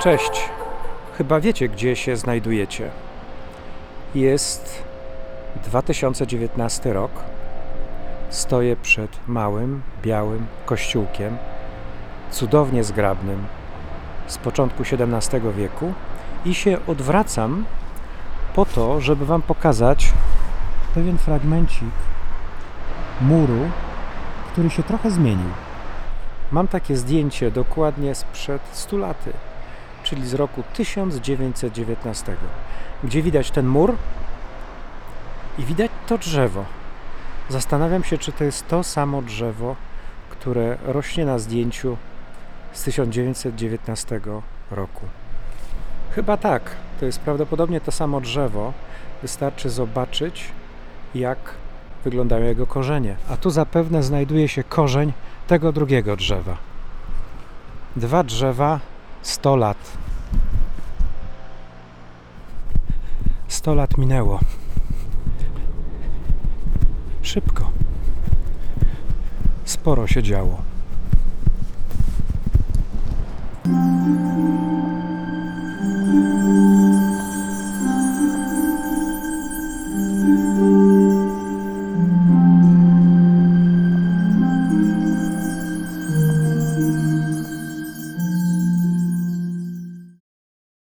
Cześć. Chyba wiecie, gdzie się znajdujecie. Jest 2019 rok. Stoję przed małym, białym kościółkiem, cudownie zgrabnym, z początku XVII wieku i się odwracam po to, żeby Wam pokazać pewien fragmencik muru, który się trochę zmienił. Mam takie zdjęcie dokładnie sprzed 100 laty, czyli z roku 1919, gdzie widać ten mur i widać to drzewo. Zastanawiam się, czy to jest to samo drzewo, które rośnie na zdjęciu z 1919 roku. Chyba tak, to jest prawdopodobnie to samo drzewo. Wystarczy zobaczyć, jak wyglądają jego korzenie. A tu zapewne znajduje się korzeń tego drugiego drzewa. Dwa drzewa, 100 lat. 100 lat minęło. Szybko. Sporo się działo.